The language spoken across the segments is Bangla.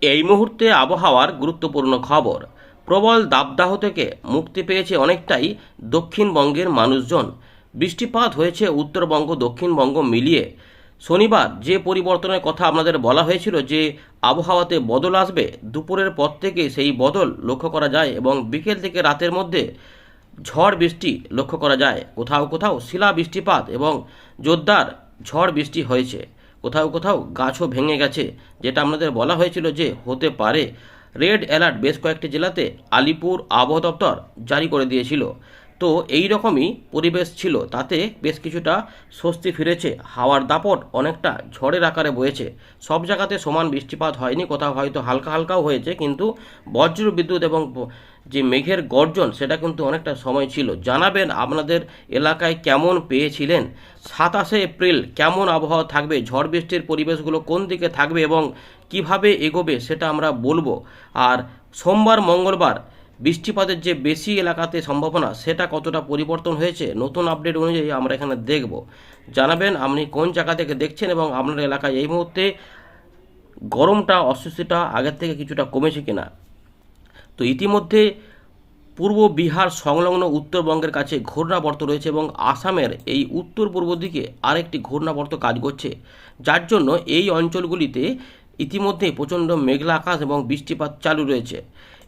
এই মুহূর্তে আবহাওয়ার গুরুত্বপূর্ণ খবর। প্রবল দাবদাহ থেকে মুক্তি পেয়েছে অনেকটাই দক্ষিণবঙ্গের মানুষজন। বৃষ্টিপাত হয়েছে উত্তরবঙ্গ, দক্ষিণবঙ্গ মিলিয়ে। শনিবার যে পরিবর্তনের কথা আপনাদের বলা হয়েছিল যে আবহাওয়াতে বদল আসবে, দুপুরের পর থেকে সেই বদল লক্ষ্য করা যায় এবং বিকেল থেকে রাতের মধ্যে ঝড় বৃষ্টি লক্ষ্য করা যায়। কোথাও কোথাও শিলা বৃষ্টিপাত এবং জোরদার ঝড় বৃষ্টি হয়েছে। কোথাও কোথাও গাছও ভেঙে গেছে, যেটা আমাদের বলা হয়েছিল যে হতে পারে। রেড অ্যালার্ট বেশ কয়েকটি জেলাতে আলিপুর আবহাওয়া দপ্তর জারি করে দিয়েছিল। তো এই রকমই পরিবেশ ছিল, তাতে বেশ কিছুটা স্বস্তি ফিরেছে। হাওয়ার দাপট অনেকটা ঝড়ের আকারে বয়েছে। সব জায়গাতে সমান বৃষ্টিপাত হয়নি, কোথাও হয়তো হালকা হালকাও হয়েছে, কিন্তু বজ্র বিদ্যুৎ এবং যে মেঘের গর্জন, সেটা কিন্তু অনেকটা সময় ছিল। জানাবেন আপনাদের এলাকায় কেমন পেয়েছিলেন? সাতাশে এপ্রিল কেমন আবহাওয়া থাকবে? ঝড় বৃষ্টির পরিবেশগুলো কোন দিকে থাকবে এবং কীভাবে এগোবে, সেটা আমরা বলব। আর সোমবার, মঙ্গলবার বৃষ্টিপাতের যে বেশি এলাকাতে সম্ভাবনা, সেটা কতটা পরিবর্তন হয়েছে, নতুন আপডেট অনুযায়ী আমরা এখানে দেখব। জানাবেন আপনি কোন জায়গা থেকে দেখছেন এবং আপনার এলাকায় এই মুহূর্তে গরমটা, অস্বস্তিটা আগের থেকে কিছুটা কমেছে কিনা। তো ইতিমধ্যে পূর্ব বিহার সংলগ্ন উত্তরবঙ্গের কাছে ঘূর্ণাবর্ত রয়েছে এবং আসামের এই উত্তর পূর্ব দিকে আরেকটি ঘূর্ণাবর্ত কাজ করছে। যার জন্য এই অঞ্চলগুলিতে ইতিমধ্যে প্রচণ্ড মেঘলা আকাশ এবং বৃষ্টিপাত চালু রয়েছে।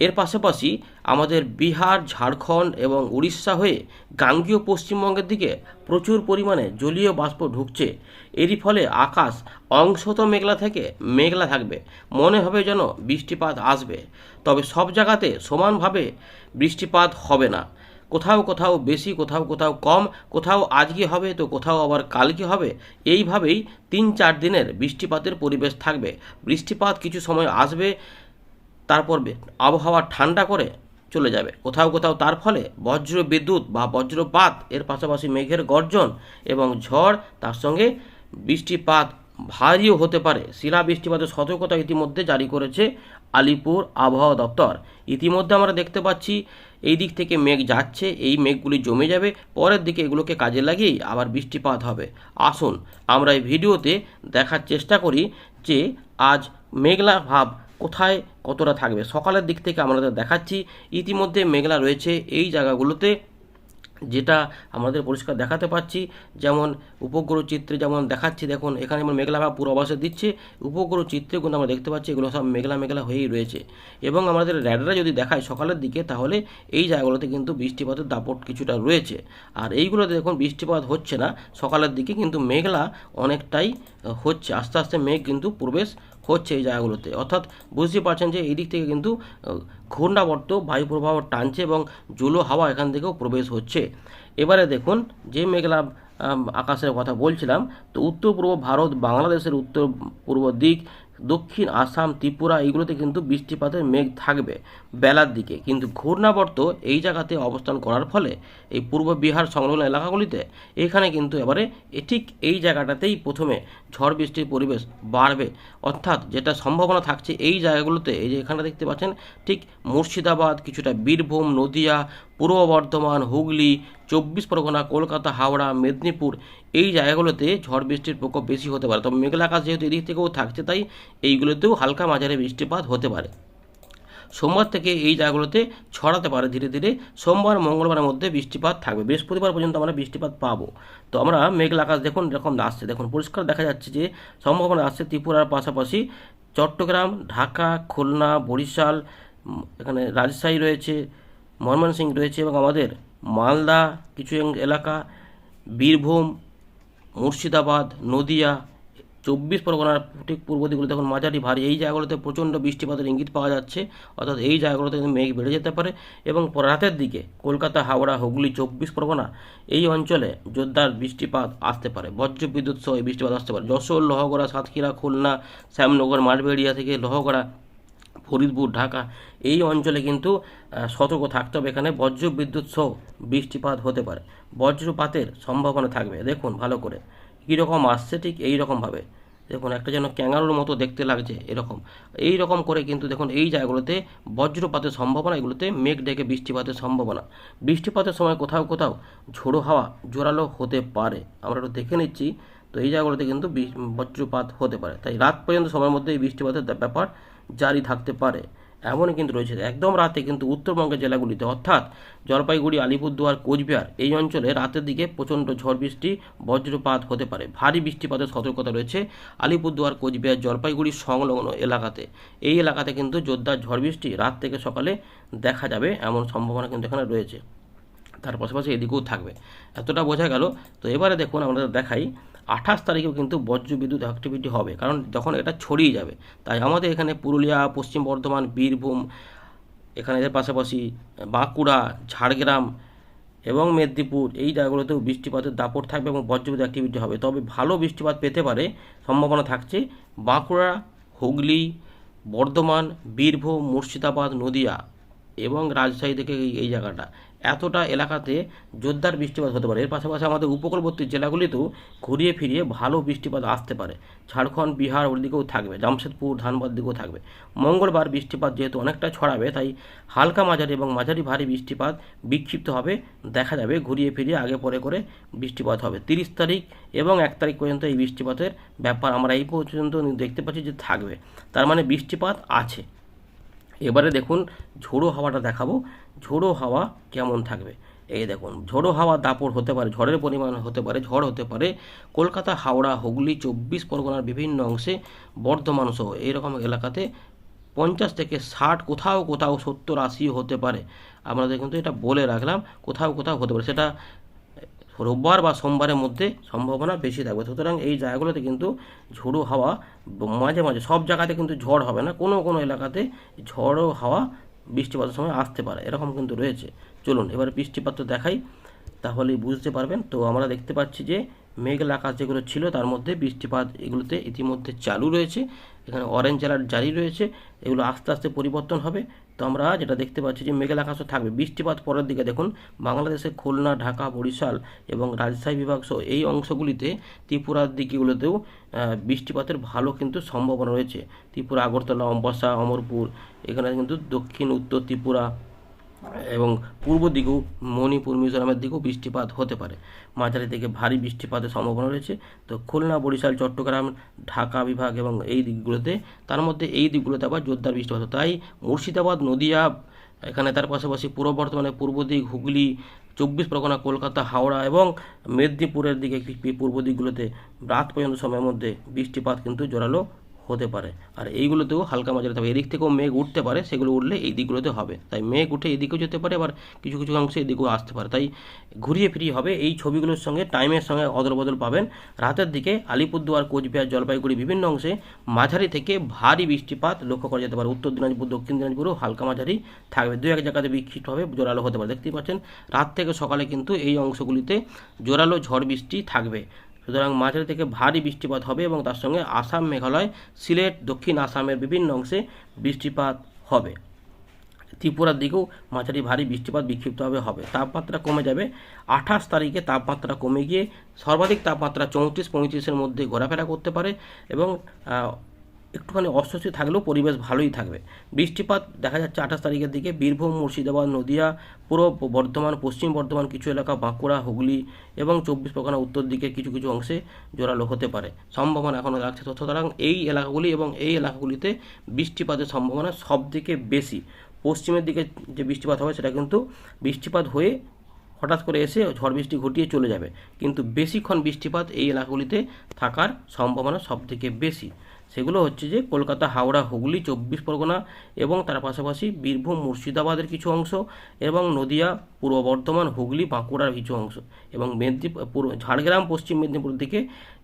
এর পাশাপাশি আমাদের বিহার, ঝাড়খণ্ড এবং উড়িষ্যা হয়ে গাঙ্গীয় পশ্চিমবঙ্গের দিকে প্রচুর পরিমাণে জলীয় বাষ্প ঢুকছে। এরই ফলে আকাশ অংশত মেঘলা থেকে মেঘলা থাকবে। মনে হবে যেন বৃষ্টিপাত আসবে। তবে সব জায়গাতে সমানভাবে বৃষ্টিপাত হবে না। কোথাও কোথাও বেশি, কোথাও কোথাও কম, কোথাও আজকে হবে তো কোথাও আবার কালকে হবে, এইভাবেই তিন চার দিনের বৃষ্টিপাতের পরিবেশ থাকবে। বৃষ্টিপাত কিছু সময় আসবে তারপর আবহাওয়া ঠান্ডা করে চলে যাবে। কোথাও কোথাও তার ফলে বজ্র বিদ্যুৎ বা বজ্রপাত, এর পাশাপাশি মেঘের গর্জন এবং ঝড়, তার সঙ্গে বৃষ্টিপাত ভারীও হতে পারে। শিলা বৃষ্টিপাতের সতর্কতা ইতিমধ্যে জারি করেছে আলিপুর আবহাওয়া দপ্তর। ইতিমধ্যে আমরা দেখতে পাচ্ছি, এই দিক থেকে মেঘ যাচ্ছে, এই মেঘগুলি জমে যাবে, পরের দিকে এগুলোকে কাজে লাগিয়েই আবার বৃষ্টিপাত হবে। আসুন, আমরা এই ভিডিওতে দেখার চেষ্টা করি যে আজ মেঘলা ভাব কোথায় কতটা থাকবে? সকালের দিক থেকে আমরা দেখাচ্ছি। ইতিমধ্যে মেঘলা রয়েছে এই জায়গাগুলোতে, যেটা আমাদের পরিষ্কার দেখাতে পাচ্ছি। যেমন উপগ্রহ চিত্রে যেমন দেখাচ্ছি, দেখুন, এখানে যেমন মেঘলা ভাব পূর্বাভাসে দিচ্ছে, উপগ্রহ চিত্রে কিন্তু আমরা দেখতে পাচ্ছি এগুলো সব মেঘলা মেঘলা হয়েই রয়েছে। এবং আমাদের র্যাডারে যদি দেখায় সকালের দিকে, তাহলে এই জায়গাগুলোতে কিন্তু বৃষ্টিপাতের দাপট কিছুটা রয়েছে। আর এইগুলোতে দেখুন, বৃষ্টিপাত হচ্ছে না। সকালের দিকে কিন্তু মেঘলা অনেকটাই হচ্ছে। আস্তে আস্তে মেঘ কিন্তু প্রবেশ হচ্ছে এই জায়গাগুলোতে। অর্থাৎ বুঝতে পারছেন যে এই দিক থেকে কিন্তু ঘূর্ণাবর্ত, বায়ু প্রবাহ টানছে এবং জুলো হাওয়া এখান থেকেও প্রবেশ হচ্ছে। এবারে দেখুন, যে মেঘলা আকাশের কথা বলছিলাম, তো উত্তর পূর্ব ভারত, বাংলাদেশের উত্তর পূর্ব দিক দক্ষিণ আসাম, ত্রিপুরা এইগুলোতে কিন্তু বৃষ্টিপাতের মেঘ থাকবে বেলার দিকে। কিন্তু ঘূর্ণাবর্ত এই জায়গাতে অবস্থান করার ফলে এই পূর্ব বিহার সংলগ্ন এলাকাগুলিতে এখানে কিন্তু এবারে ঠিক এই জায়গাটাতেই প্রথমে ঝড় বৃষ্টির পরিবেশ বাড়বে। অর্থাৎ যেটা সম্ভাবনা থাকছে এই জায়গাগুলোতে, এই যে এখানে দেখতে পাচ্ছেন, ঠিক মুর্শিদাবাদ, কিছুটা বীরভূম, নদিয়া পূর্ব বর্ধমান, হুগলি, চব্বিশ পরগনা, কলকাতা, হাওড়া, মেদিনীপুর এই জায়গাগুলোতে ঝড় বৃষ্টির প্রকোপ বেশি হতে পারে। তবে মেঘলা আকাশ যেহেতু এদিক থেকেও থাকছে, তাই এইগুলোতেও হালকা মাঝারি বৃষ্টিপাত হতে পারে। সোমবার থেকে এই জায়গাগুলোতে ছড়াতে পারে ধীরে ধীরে। সোমবার, মঙ্গলবারের মধ্যে বৃষ্টিপাত থাকবে। বৃহস্পতিবার পর্যন্ত আমরা বৃষ্টিপাত পাবো। তো আমরা মেঘলা আকাশ দেখুন, এরকম আসছে দেখুন, পরিষ্কার দেখা যাচ্ছে যে সম্ভাবনা আসছে ত্রিপুরার পাশাপাশি। চট্টগ্রাম, ঢাকা, খুলনা, বরিশাল এখানে রাজশাহী রয়েছে। ময়মনসিংহ রয়েছে এবং আমাদের মালদা, কিছু এলাকা, বীরভূম, মুর্শিদাবাদ, নদিয়া, চব্বিশ পরগনার ঠিক পূর্ব দিকগুলো দেখুন মাঝারি ভারী। এই জায়গাগুলোতে প্রচণ্ড বৃষ্টিপাতের ইঙ্গিত পাওয়া যাচ্ছে, অর্থাৎ এই জায়গাগুলোতে মেঘ বেড়ে যেতে পারে এবং রাতের দিকে কলকাতা, হাওড়া, হুগলি, চব্বিশ পরগনা এই অঞ্চলে জোরদার বৃষ্টিপাত আসতে পারে। বজ্র বিদ্যুৎ সহ এই বৃষ্টিপাত আসতে পারে। যশোর, লহগড়া, সাতক্ষীরা, খুলনা, শ্যামনগর, মাঠবেড়িয়া থেকে লোহগড়া ফরিদপুর, ঢাকা। এই অঞ্চলে কিন্তু সতর্ক থাকতে হবে। এখানে বজ্র বিদ্যুৎ সহ বৃষ্টিপাত হতে পারে। বজ্রপাতের সম্ভাবনা থাকবে। দেখুন, ভালো করে। কীরকম আসছে ঠিক এই রকমভাবে দেখুন, একটা যেন ক্যাঙ্গারুর মতো দেখতে লাগছে এরকম। এই রকম করে কিন্তু দেখুন, এই জায়গাগুলোতে বজ্রপাতের সম্ভাবনা, এগুলোতে মেঘ ডেকে বৃষ্টিপাতের সম্ভাবনা। বৃষ্টিপাতের সময় কোথাও কোথাও ঝোড়ো হাওয়া, জোরালো হতে পারে। আমরা একটু দেখে নিচ্ছি। তো এই জায়গাগুলোতে কিন্তু বজ্রপাত হতে পারে। তাই রাত পর্যন্ত সময়ের মধ্যে এই বৃষ্টিপাতের ব্যাপার জারি থাকতে পারে। এমনই কিন্তু রয়েছে। একদম রাতে কিন্তু উত্তরবঙ্গের জেলাগুলিতে, অর্থাৎ জলপাইগুড়ি, আলিপুরদুয়ার, কোচবিহার এই অঞ্চলে রাতের দিকে প্রচণ্ড ঝড় বৃষ্টি, বজ্রপাত হতে পারে। ভারী বৃষ্টিপাতের সতর্কতা রয়েছে আলিপুরদুয়ার, কোচবিহার, জলপাইগুড়ি সংলগ্ন এলাকাতে। এই এলাকাতে কিন্তু জোরদার ঝড় বৃষ্টি রাত থেকে সকালে দেখা যাবে এমন সম্ভাবনা কিন্তু এখানে রয়েছে। তার পাশাপাশি এদিকেও থাকবে। এতটা বোঝা গেল। তো এবারে দেখুন, আমরা দেখাই আঠাশ তারিখেও কিন্তু বজ্র বিদ্যুৎ অ্যাক্টিভিটি হবে। কারণ যখন এটা ছড়িয়ে যাবে, তাই আমাদের এখানে পুরুলিয়া, পশ্চিম বর্ধমান, বীরভূম, এখানে এর পাশাপাশি বাঁকুড়া, ঝাড়গ্রাম এবং মেদিনীপুর, এই জায়গাগুলোতেও বৃষ্টিপাতের দাপট থাকবে এবং বজ্রবিদ্যুৎ অ্যাক্টিভিটি হবে। তবে ভালো বৃষ্টিপাত পেতে পারে, সম্ভাবনা থাকছে বাঁকুড়া, হুগলি, বর্ধমান, বীরভূম, মুর্শিদাবাদ, নদিয়া। এবং রাজশাহী থেকে এই জায়গাটা। এতটা এলাকাতে জোরদার বৃষ্টিপাত হতে পারে। এর পাশাপাশি আমাদের উপকূলবর্তী জেলাগুলিতেও ঘুরিয়ে ফিরিয়ে ভালো বৃষ্টিপাত আসতে পারে। ঝাড়খণ্ড, বিহার ওর দিকেও থাকবে। জামশেদপুর, ধানবাদ দিকেও থাকবে। মঙ্গলবার বৃষ্টিপাত যেহেতু অনেকটা ছড়াবে, তাই হালকা মাঝারি এবং মাঝারি ভারী বৃষ্টিপাত বিক্ষিপ্ত হবে। দেখা যাবে ঘুরিয়ে ফিরিয়ে আগে পরে করে বৃষ্টিপাত হবে। তিরিশ তারিখ এবং এক তারিখ পর্যন্ত এই বৃষ্টিপাতের ব্যাপার আমরা এই পর্যন্ত দেখতে পাচ্ছি যে থাকবে। তার মানে বৃষ্টিপাত আছে। এবারে দেখুন, ঝোড়ো হাওয়াটা দেখাবো। ঝোড়ো হাওয়া কেমন থাকবে? এই দেখুন, ঝোড়ো হাওয়া দাপট হতে পারে, ঝড়ের পরিমাণ হতে পারে, ঝড় হতে পারে। কলকাতা, হাওড়া, হুগলি, চব্বিশ পরগনার বিভিন্ন অংশে বর্ধমান সহ এইরকম এলাকাতে পঞ্চাশ থেকে ষাট, কোথাও কোথাও সত্তর, আশিও হতে পারে। আপনাদের কিন্তু এটা বলে রাখলাম, কোথাও কোথাও হতে পারে। সেটা রোববার বা সোমবারের মধ্যে সম্ভাবনা বেশি থাকবে। সুতরাং এই জায়গাগুলোতে কিন্তু ঝোড়ো হাওয়া মাঝে মাঝে সব জায়গাতে কিন্তু ঝড় হবে না। কোনো কোনো এলাকাতে ঝড়ো হাওয়া বৃষ্টিপাতের সময় আসতে পারে। এরকম কিন্তু রয়েছে। চলুন এবার বৃষ্টিপাত তো দেখাই, তাহলেই বুঝতে পারবেন। তো আমরা দেখতে পাচ্ছি যে মেঘলা আকাশ যেগুলো ছিল, তার মধ্যে বৃষ্টিপাত এগুলোতে ইতিমধ্যে চালু রয়েছে। এখানে অরেঞ্জ অ্যালার্ট জারি রয়েছে। এগুলো আস্তে আস্তে পরিবর্তন হবে। তো আমরা যেটা দেখতে পাচ্ছি যে মেঘলা আকাশও থাকবে। বৃষ্টিপাত পরের দিকে দেখুন, বাংলাদেশের খুলনা, ঢাকা, বরিশাল এবং রাজশাহী বিভাগ সহ এই অংশগুলিতে ত্রিপুরার দিকগুলোতেও বৃষ্টিপাতের ভালো কিন্তু সম্ভাবনা রয়েছে। ত্রিপুরা, আগরতলা অম্বাসা অমরপুর, এখানে কিন্তু দক্ষিণ, উত্তর ত্রিপুরা এবং পূর্ব দিকেও মণিপুর, মিজোরামের দিকেও বৃষ্টিপাত হতে পারে মাঝারি থেকে ভারী বৃষ্টিপাতের সম্ভাবনা রয়েছে তো খুলনা, বরিশাল, চট্টগ্রাম, ঢাকা বিভাগ এবং এই দিকগুলোতে, তার মধ্যে এই দিকগুলোতে আবার জোরদার বৃষ্টিপাত। তাই মুর্শিদাবাদ, নদিয়া, এখানে তার পাশাপাশি পূর্ব বর্ধমানে পূর্ব দিক, হুগলি, চব্বিশ পরগনা, কলকাতা, হাওড়া এবং মেদিনীপুরের দিকে পূর্ব দিকগুলোতে রাত পর্যন্ত সময়ের মধ্যে বৃষ্টিপাত কিন্তু জোরালো হতে পারে। আর এইগুলোতেও হালকা মাঝারি থাকবে। এদিক থেকেও মেঘ উঠতে পারে, সেগুলো উঠলে এই দিকগুলোতে হবে। তাই মেঘ উঠে এদিকেও যেতে পারে, আবার কিছু কিছু অংশে এদিকেও আসতে পারে। তাই ঘুরিয়ে ফিরিয়ে হবে এই ছবিগুলোর সঙ্গে, টাইমের সঙ্গে অদল বদল পাবেন। রাতের দিকে আলিপুরদুয়ার, কোচবিহার, জলপাইগুড়ি বিভিন্ন অংশে মাঝারি থেকে ভারী বৃষ্টিপাত লক্ষ্য করা যেতে পারে। উত্তর দিনাজপুর, দক্ষিণ দিনাজপুরও হালকা মাঝারি থাকবে। দু এক জায়গাতে বিক্ষিপ্তভাবে জোরালো হতে পারে। দেখতেই পাচ্ছেন, রাত থেকে সকালে কিন্তু এই অংশগুলিতে জোরালো ঝড় বৃষ্টি থাকবে। সুতরাং মাঝারি থেকে ভারী বৃষ্টিপাত হবে এবং তার সঙ্গে আসাম, মেঘালয়, সিলেট, দক্ষিণ আসামের বিভিন্ন অংশে বৃষ্টিপাত হবে। ত্রিপুরার দিকেও মাঝারি ভারী বৃষ্টিপাত বিক্ষিপ্তভাবে হবে। তাপমাত্রা কমে যাবে। আঠাশ তারিখে তাপমাত্রা কমে গিয়ে সর্বাধিক তাপমাত্রা চৌত্রিশ পঁয়ত্রিশের মধ্যে ঘোরাফেরা করতে পারে এবং একটুখানি অস্বস্তি থাকলেও পরিবেশ ভালোই থাকবে। বৃষ্টিপাত দেখা যাচ্ছে আঠাশ তারিখের দিকে। বীরভূম, মুর্শিদাবাদ, নদিয়া, পুরো বর্ধমান, পশ্চিম বর্ধমান কিছু এলাকা, বাঁকুড়া, হুগলি এবং চব্বিশ পরগনা উত্তর দিকে কিছু কিছু অংশে জোরালো হতে পারে। সম্ভাবনা এখনও তো সুতরাং এই এলাকাগুলি এবং এই এলাকাগুলিতে বৃষ্টিপাতের সম্ভাবনা সব থেকে বেশি। পশ্চিমের দিকে যে বৃষ্টিপাত হবে সেটা কিন্তু বৃষ্টিপাত হয়ে হঠাৎ করে এসে ঝড় বৃষ্টি ঘটিয়ে চলে যাবে। কিন্তু বেশিক্ষণ বৃষ্টিপাত এই এলাকাগুলিতে থাকার সম্ভাবনা সব থেকে বেশি। সেগুলো হচ্ছে যে কলকাতা, হাওড়া, হুগলি, চব্বিশ পরগনা এবং তার পাশাপাশি বীরভূম, মুর্শিদাবাদের কিছু অংশ এবং নদিয়া, পূর্ব বর্ধমান, হুগলি, বাঁকুড়ার কিছু অংশ এবং মেদিনীপুর ঝাড়গ্রাম, পশ্চিম মেদিনীপুর দিকে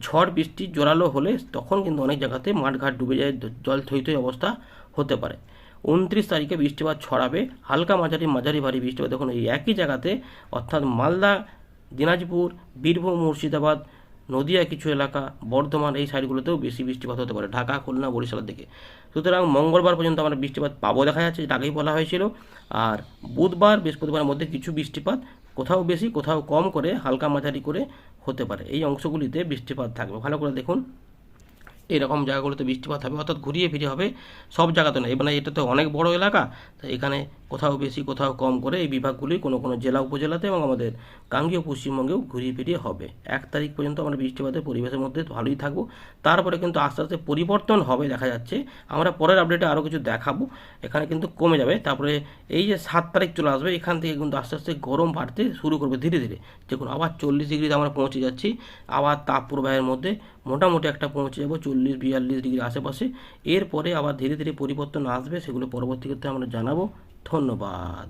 ঝড়, বৃষ্টি জোরালো হলে তখন কিন্তু অনেক জায়গাতে মাঠঘাট ডুবে যায় জল থই থই অবস্থা হতে পারে। উনত্রিশ তারিখে বৃষ্টিপাত ছড়াবে, হালকা মাঝারি মাঝারি ভারী বৃষ্টিপাত। দেখুন, এই একই জায়গাতে অর্থাৎ মালদা, দিনাজপুর, বীরভূম, মুর্শিদাবাদ নদিয়া কিছু এলাকা, বর্ধমান এই সাইডগুলোতেও বেশি বৃষ্টিপাত হতে পারে। ঢাকা, খুলনা, বরিশালের দিকে। সুতরাং মঙ্গলবার পর্যন্ত আমরা বৃষ্টিপাত পাবো দেখা যাচ্ছে, যেটা আগেই বলা হয়েছিল। আর বুধবার, বৃহস্পতিবারের মধ্যে কিছু বৃষ্টিপাত, কোথাও বেশি, কোথাও কম করে, হালকা মাঝারি করে হতে পারে। এই অংশগুলিতে বৃষ্টিপাত থাকবে। ভালো করে দেখুন, এরকম জায়গাগুলোতে বৃষ্টিপাত হবে, অর্থাৎ ঘুরিয়ে ফিরে হবে সব জায়গাতে না। এবার এটা তো অনেক বড় এলাকা, তো এখানে কোথাও বেশি, কোথাও কম করে এই বিভাগগুলি কোনো কোনো জেলা উপজেলাতে এবং আমাদের গাঙ্গীয় পশ্চিমবঙ্গেও ঘুরিয়ে ফিরিয়ে হবে। এক তারিখ পর্যন্ত আমরা বৃষ্টিপাতের পরিবেশের মধ্যে ভালোই থাকব। তারপরে কিন্তু আস্তে আস্তে পরিবর্তন হবে দেখা যাচ্ছে। আমরা পরের আপডেটে আরও কিছু দেখাবো। এখানে কিন্তু কমে যাবে। তারপরে এই যে সাত তারিখ চলে আসবে, এখান থেকে কিন্তু আস্তে আস্তে গরম বাড়তে শুরু করবে ধীরে ধীরে। দেখুন, আবার চল্লিশ ডিগ্রিতে আমরা পৌঁছে যাচ্ছি। আবার তাপ প্রবাহের মধ্যে মোটামুটি একটা পৌঁছে যাব চল্লিশ, বিয়াল্লিশ ডিগ্রি আশেপাশে। এরপরে আবার ধীরে ধীরে পরিবর্তন আসবে, সেগুলো পরবর্তী ক্ষেত্রে আমরা জানাব। ধন্যবাদ।